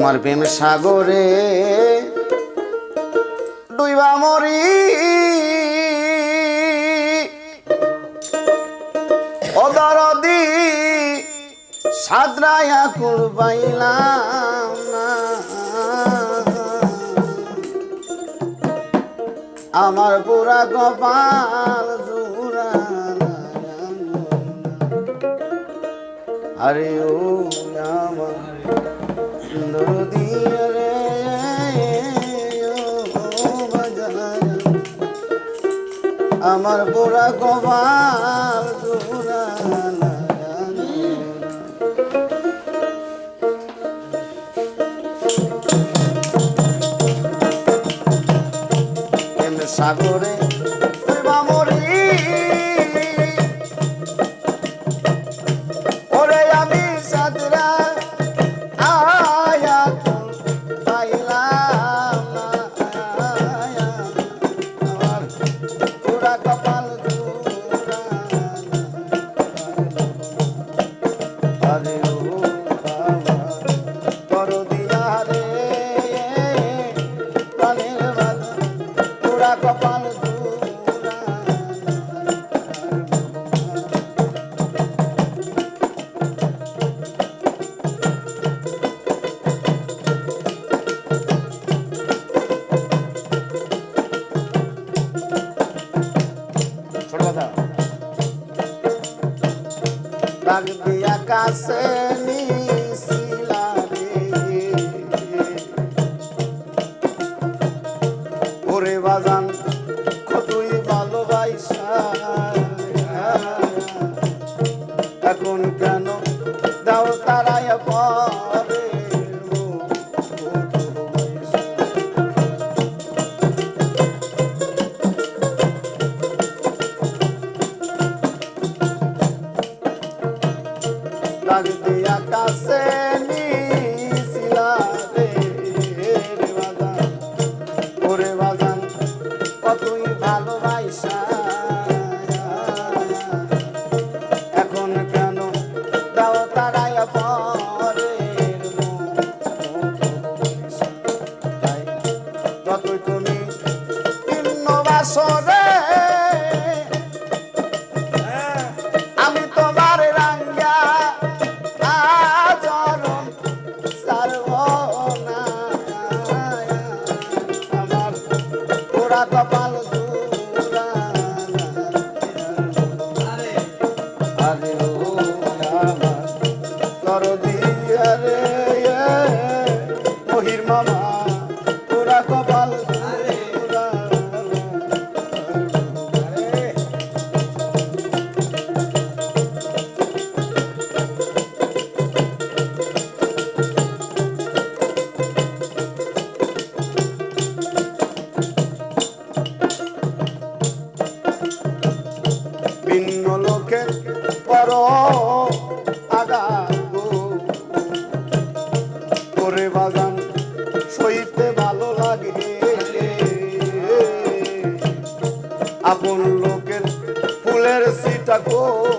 তোমার প্রেম সাগরে ডুইবা মরি। অদরদি সাদরায়া কুরবাইলাম আমার পুরা কপাল জুরা আরে ও আমার বোরা গোবাল সাগরে ভালোবাসা সইতে ভালো লাগে। আপন লোকের ফুলের সিটা গো।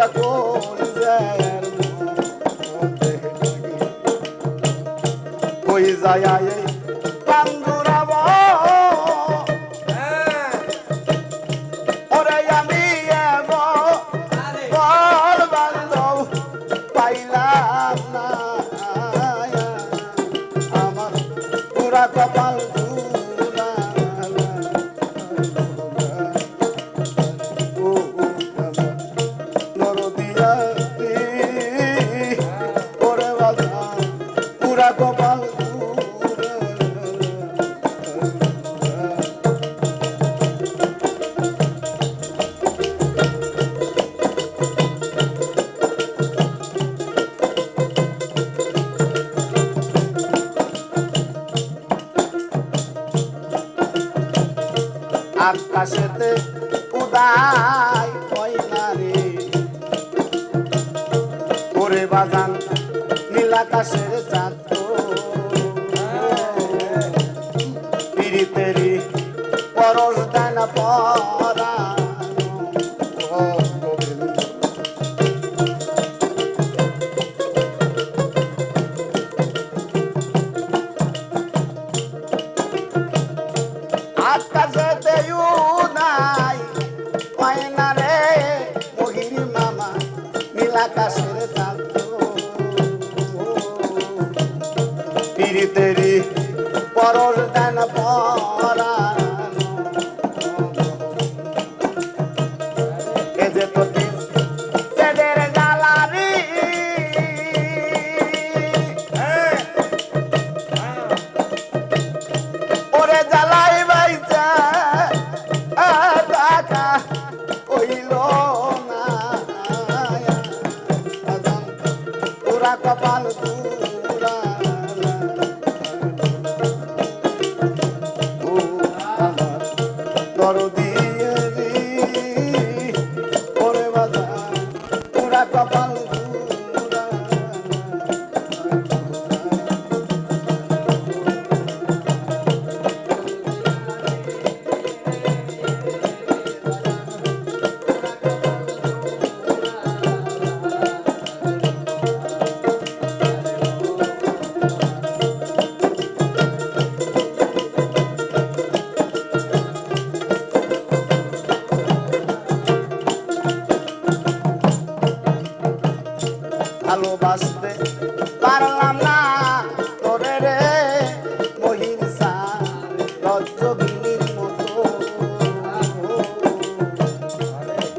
চিন্তা করিবেন কই যায় এই পান্দুরাব ওরে আমি এব পাইলাম না ঘুরা গোপাল আকাশেতে উদায় কয়না রে ওরে বাগান নীলাকাশের la casa de tanto. Pirite buraco abalo tudo.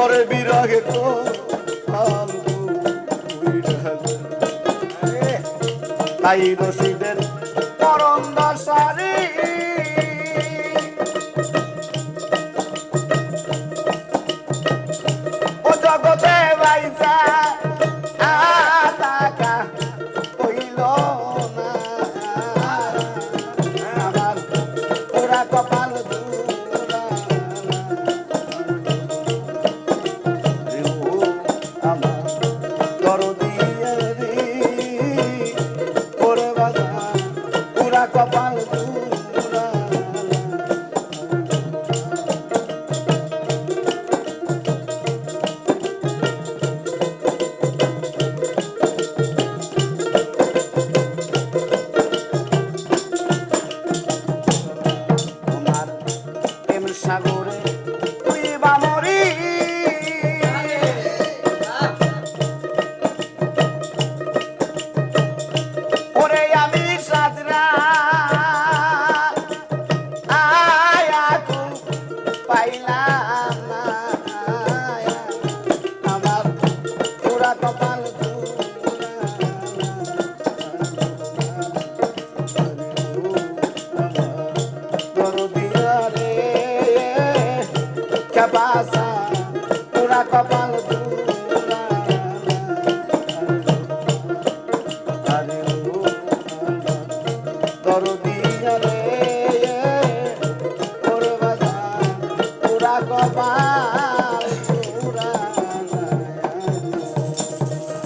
করে বিরাগে তো তাই রসিদে সাগর